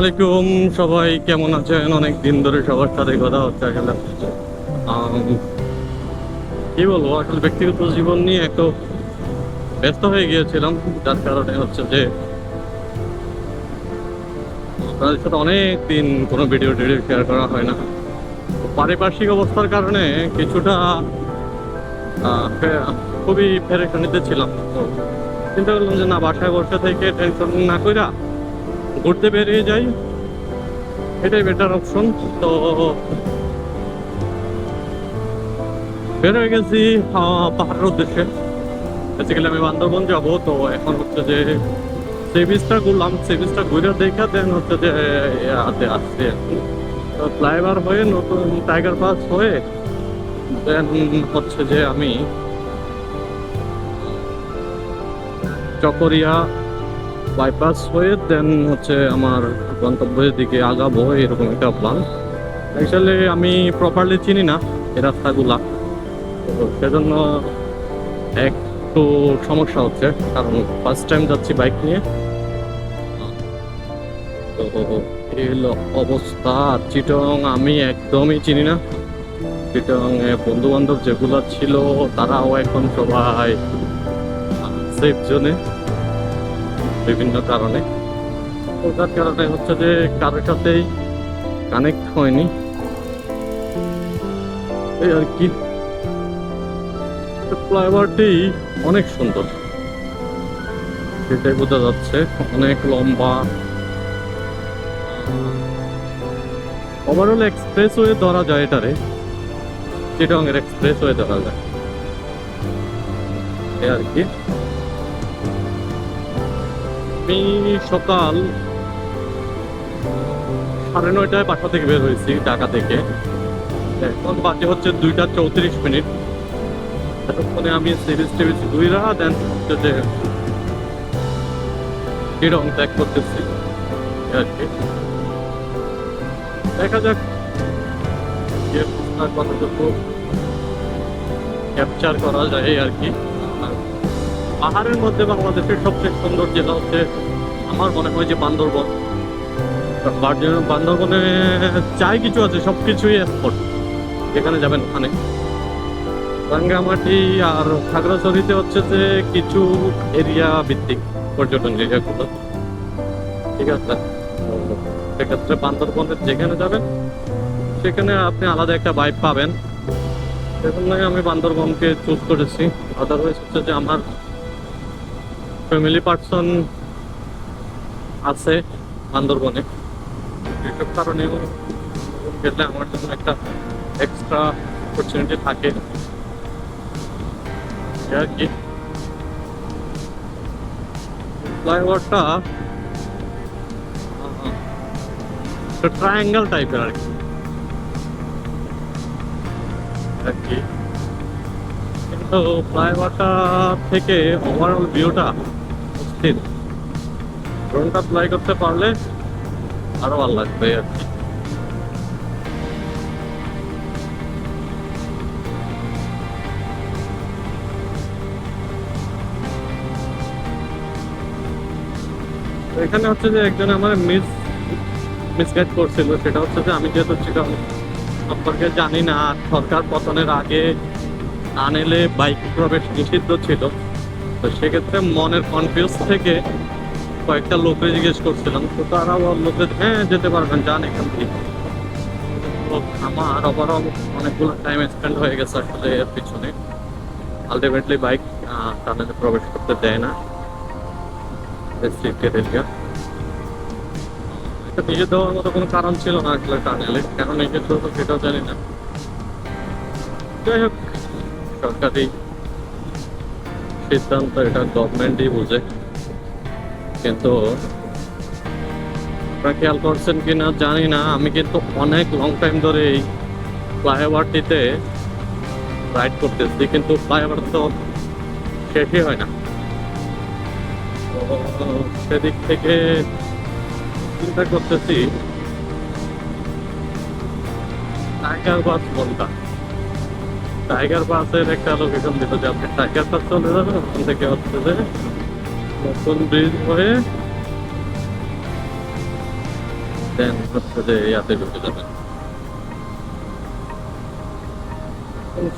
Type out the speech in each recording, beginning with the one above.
আসসালামাইকুম সবাই কেমন আছেন? অনেক দিন ধরে সবার সাথে কথা হচ্ছে আসলে। কি বলব, আসলে ব্যক্তিগত জীবন নিয়ে একটু ব্যস্ত হয়ে গিয়েছিলাম, যার কারণে হচ্ছে যে আপনাদের সাথে অনেক দিন কোনো ভিডিও টিডিও শেয়ার করা হয় না। পারিপার্শ্বিক অবস্থার কারণে কিছুটা খুবই ফেরেখানিতে ছিলাম। চিন্তা করলাম যে না, বাসায় বসে থেকে টেনশন না কইরা ঘুরতে বেরিয়ে যাই। এটাই বেটার অপশন তো বের হয়ে গেছি পাহাড়ের উদ্দেশ্যে। বেসিক্যালি আমি বান্দরবন যাব, তো এখন হচ্ছে যে সে বিচটা ঘুরলাম। সে বিচটা ঘুরে দেখা দেন হচ্ছে যে হাতে আসছে তো ফ্লাইওভার হয়ে নতুন টাইগার পাস হয়ে দেন হচ্ছে যে আমি চকরিয়া বাইপাস হয়ে দেন হচ্ছে আমার গন্তব্যের দিকে আগাবো, এরকম একটা প্ল্যান অ্যাকচুয়ালি আমি প্রপারলি চিনি না, এই রাস্তাগুলা। তো সেজন্য একটু সমস্যা হচ্ছে, কারণ ফার্স্ট টাইম যাচ্ছি বাইক নিয়ে। তো এই হলো অবস্থা। চিটং আমি একদমই চিনি না। চিটং বন্ধু বান্ধব যেগুলো ছিল, তারাও এখন সবাই সেফ জোনে বিভিন্ন কারণে। ওটার কারণে হচ্ছে যে কারোর সাথেই কানেক্ট হয়নি। এই আর কি? ফ্লাইওভারটি অনেক সুন্দর। সেটাই বোঝা যাচ্ছে, অনেক লম্বা। ওভারঅল এক্সপ্রেস ওয়ে ধরা যায় এটারে। চিটংয়ের এক্সপ্রেস ওয়ে ধরা যায়। আর কি? আমি সকাল সাড়ে নয়টায় বাসা থেকে বের হয়েছি ঢাকা থেকে। এখন বাজে হচ্ছে দুইটা চৌত্রিশ মিনিট। এতক্ষণে আমি সিরিজ টিভিজ দুইরা দেন হচ্ছে যে চিরং ত্যাগ করতেছি আর কি দেখা যাক যে আপনার ক্যাপচার করা যায় আর কি পাহাড়ের মধ্যে বাংলাদেশের সবচেয়ে সুন্দর জেলা হচ্ছে, আমার মনে হয় যে বান্দরবন। বান্দরবনে চাই কিছু আছে সব কিছুই স্পট যেখানে যাবেন ওখানে। রাঙ্গামাটি আর খাগড়াছড়িতে হচ্ছে যে কিছু এরিয়া ভিত্তিক পর্যটন এরিয়াগুলো ঠিক আছে? সেক্ষেত্রে বান্দরবনের যেখানে যাবেন, সেখানে আপনি আলাদা একটা বাইক পাবেন। সেজন্যই আমি বান্দরবনকে চুজ করেছি। আদারওয়াইজ হচ্ছে যে আমার ফ্যামিলি পার্সন আছে বান্দরবনে। এসব কারণেও গেলে আমার জন্য একটা এক্সট্রা অপরচুনিটি থাকে। আর কি। ফ্লাইওভারটা ট্রায়াঙ্গেল টাইপের আর কি। আর কি। কিন্তু ফ্লাইওভারটা থেকে ওভারঅল ভিউটা স্থির ড্রোনটা ফ্লাই করতে পারলে আরও ভালো লাগবে আর কি। এখানে হচ্ছে যে একজন আমার মিস মিসগাইড করছিল, সেটা হচ্ছে যে আমি যেহেতু চিটং সম্পর্কে জানি না, সরকার পতনের আগে আনেলে বাইক প্রবেশ নিষিদ্ধ ছিল। তো সেক্ষেত্রে মনের কনফিউজ থেকে কয়েকটা লোককে জিজ্ঞেস করছিলাম, তো তারা বলল যে হ্যাঁ যেতে পারবেন, যান এখান থেকে। তো আমার ওভারঅল অনেকগুলো টাইম স্পেন্ড হয়ে গেছে আসলে এর পিছনে। আলটিমেটলি বাইক টানেলে প্রবেশ করতে দেয় না। নিজে দেওয়ার মতো কোনো কারণ ছিল না আসলে টানেলে কেন নিজে তো সেটাও জানি না। যাই হোক, সরকারি সিদ্ধান্ত এটা গভর্নমেন্টই বুঝে। কিন্তু আপনারা খেয়াল করছেন কিনা জানি না। আমি কিন্তু অনেক লং টাইম ধরে এই ফ্লাইওভারটিতে রাইড করতেছি, কিন্তু ফ্লাইওভার তো শেষই হয় না। সেদিক থেকে চিন্তা করতেছি টাইগার বাস কোনটা? টাইগার বাসের একটা লোকেশন দিল যে আপনি টাইগার বাস চলে যাবেন, ওখান থেকে হচ্ছে যে নতুন ব্রিজ হয়ে দেন হচ্ছে যে ইয়াতে ঢুকে যাবেন।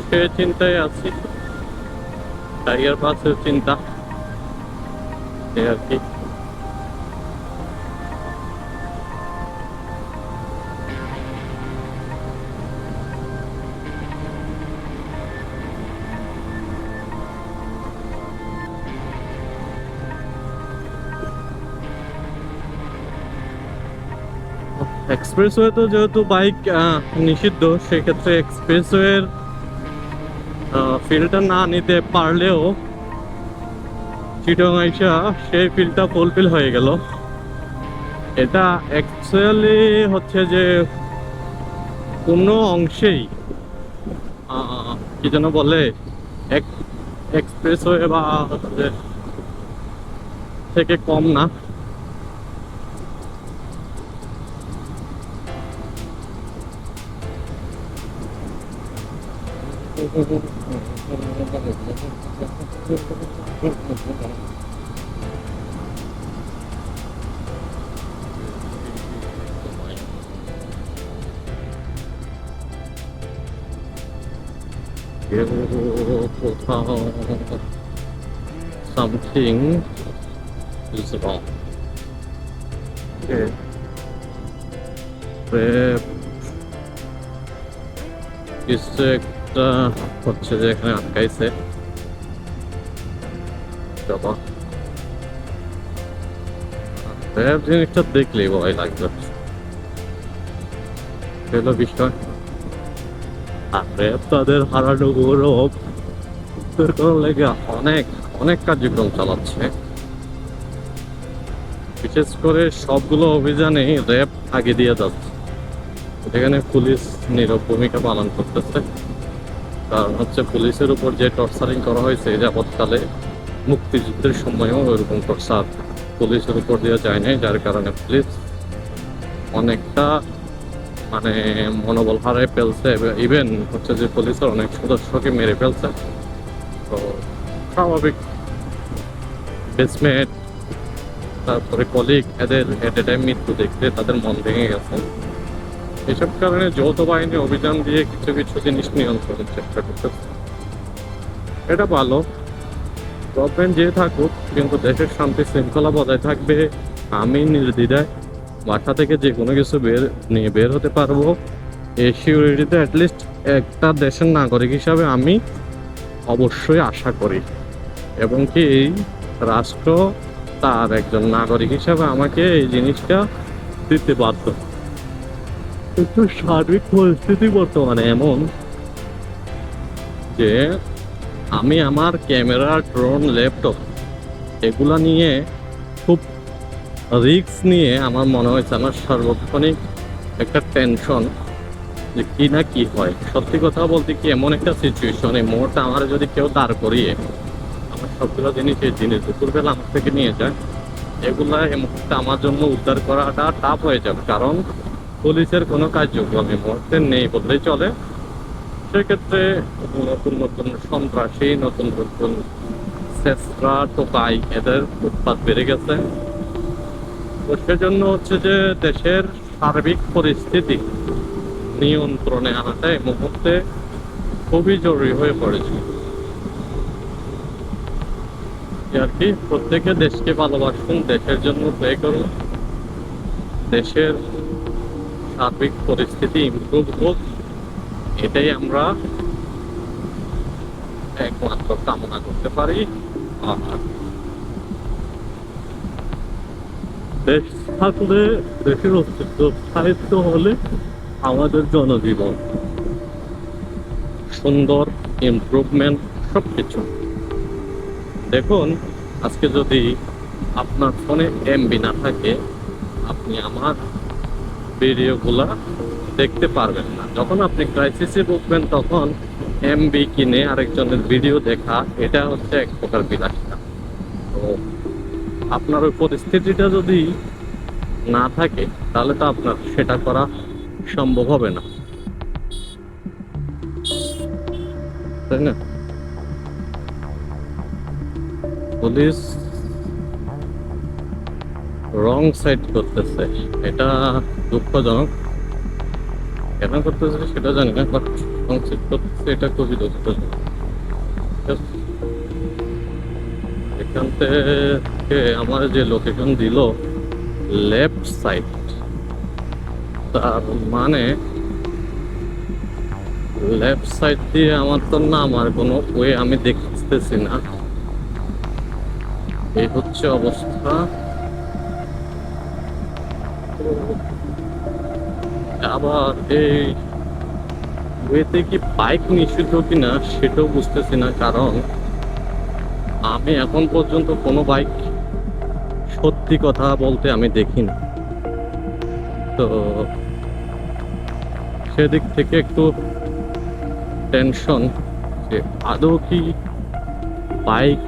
সে চিন্তায় আছি। টাইগার বাসের চিন্তা। এই আর কি। এক্সপ্রেসওয়ে তো যেহেতু বাইক নিষিদ্ধ, সেক্ষেত্রে এক্সপ্রেসওয়ের ফিলটা না নিতে পারলেও চিটং আইসা সেই ফিলটা ফুলফিল হয়ে গেল। এটা অ্যাকচুয়ালি হচ্ছে যে কোনো অংশেই কি যেন বলে এক্সপ্রেসওয়ে বা হচ্ছে থেকে কম না। কোথাও সামথিং ইজ রং কিছু একটা হচ্ছে যে এখানে আটকাইছে। বাবা জিনিসটা দেখলেই ভয় লাগবে। বিষয়। আর, তাদের হারানো গৌরব। লেগে অনেক অনেক কার্যক্রম চালাচ্ছে। বিশেষ করে সবগুলো অভিযানে র্যাব আগে দিয়ে যাচ্ছে। এখানে পুলিশ নীরব ভূমিকা পালন করতেছে। কারণ হচ্ছে পুলিশের উপর যে টর্চারিং করা হয়েছে যাবৎকালে মুক্তিযুদ্ধের সময়ও ওইরকম টর্চার পুলিশের উপর দেওয়া যায় নাই, যার কারণে পুলিশ অনেকটা মানে মনোবল হারায় ফেলছে। ইভেন হচ্ছে যে পুলিশের অনেক সদস্যকে মেরে ফেলছে। তো স্বাভাবিক বেসমেট তারপরে কলিগ এদের এট এ টাইম মৃত্যু দেখতে তাদের মন ভেঙে গেছে। এসব কারণে যৌথ বাহিনী অভিযান দিয়ে কিছু কিছু জিনিস নিয়ন্ত্রণের চেষ্টা করতেছে এটা ভালো। গভর্নমেন্ট যে থাকুক, কিন্তু দেশের শান্তি শৃঙ্খলা বজায় থাকবে, আমি নির্দ্বিধায় বাসা থেকে যে কোনো কিছু বের, নিয়ে বের হতে পারব। এই সিউরিটিতে অ্যাটলিস্ট একটা দেশের নাগরিক হিসাবে আমি অবশ্যই আশা করি। এবং কি এই রাষ্ট্র তার একজন নাগরিক হিসাবে আমাকে এই জিনিসটা দিতে বাধ্য। কিন্তু সার্বিক পরিস্থিতি বর্তমানে এমন যে আমি আমার ক্যামেরা, ড্রোন, ল্যাপটপ এগুলা নিয়ে খুব রিস্ক নিয়ে আমার মনে হয়েছে আমার সার্বক্ষণিক একটা টেনশন যে কি না কি হয়। সত্যি কথা বলতে কি এমন একটা সিচুয়েশন এই মুহূর্তে আমার যদি কেউ দাঁড় করিয়ে আমার সবগুলো জিনিস এই জিনিস দুপুরবেলা আমার থেকে নিয়ে যায়, এগুলা এই মুহূর্তে আমার জন্য উদ্ধার করাটা টাফ হয়ে যাবে। কারণ পুলিশের কোনো কার্যক্রম এই মুহূর্তে নেই বললেই চলে। সেক্ষেত্রে নতুন নতুন সন্ত্রাসী, নতুন নতুন শেষরা টোকাই এদের উৎপাদ বেড়ে গেছে। তো সেজন্য হচ্ছে যে দেশের সার্বিক পরিস্থিতি নিয়ন্ত্রণে আনাটা এই মুহূর্তে খুবই জরুরি হয়ে পড়েছে। আর কি, প্রত্যেকে দেশকে ভালোবাসুন, দেশের জন্য প্রে করুন, দেশের সার্বিক পরিস্থিতি ইমপ্রুভ হোক, এটাই আমরা একমাত্র কামনা করতে পারি। আর দেশ থাকলে দেশের অস্তিত্ব স্থায়িত্ব হলে আমাদের জনজীবন সুন্দর ইমপ্রুভমেন্ট সব কিছু দেখুন, আজকে যদি আপনার ফোনে এমবি না থাকে, আপনি আমার ভিডিওগুলা দেখতে পারবেন না। যখন আপনি ক্রাইসিসে ভুগবেন, তখন এমবি কিনে আরেকজনের ভিডিও দেখা, এটা হচ্ছে এক প্রকার বিলাসিতা। তো আপনার ওই পরিস্থিতিটা যদি না থাকে, তাহলে তো আপনার সেটা করা সম্ভব হবে না। তাই না? পুলিশ রং সাইড করতেছে, এটা দুঃখজনক। কেন করতেছে সেটা জানি না বাট রং সাইড করতেছে এটা খুবই দুঃখজনক। এখান থেকে আমার যে লোকেশন দিল লেফট সাইড তার মানে লেফট সাইড দিয়ে আমার তো না আমার কোনো ওয়ে আমি দেখতেছি না। এই হচ্ছে অবস্থা। আবার এই ওয়েতে কি বাইক নিষিদ্ধ কিনা সেটাও বুঝতেছি না, কারণ আমি এখন পর্যন্ত কোনো বাইক সত্যি কথা বলতে আমি দেখিনি। তো সেদিক থেকে একটু টেনশন যে আদৌ কি বাইক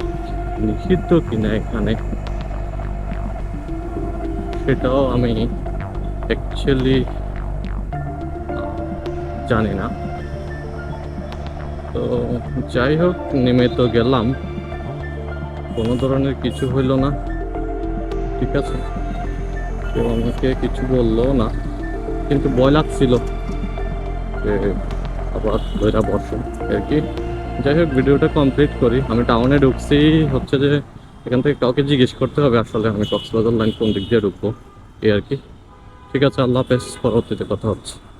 নিষিদ্ধ কিনা এখানে, সেটাও আমি অ্যাকচুয়ালি জানি না। তো যাই হোক নেমে তো গেলাম। কোনো ধরনের কিছু হইল না। ঠিক আছে? কেউ আমাকে কিছু বলল না। কিন্তু ভয় লাগছিল যে আবার ধৈরা বসো আর কি? যাই হোক ভিডিওটা কমপ্লিট করি। আমি টাউনে ঢুকছি। হচ্ছে যে এখান থেকে কাউকে জিজ্ঞেস করতে হবে আসলে আমি কক্সবাজার লাইন কোন দিক দিয়ে ঢুকবো। এই আর কি। ঠিক আছে আল্লাহ হাফেজ পরবর্তীতে কথা হচ্ছে।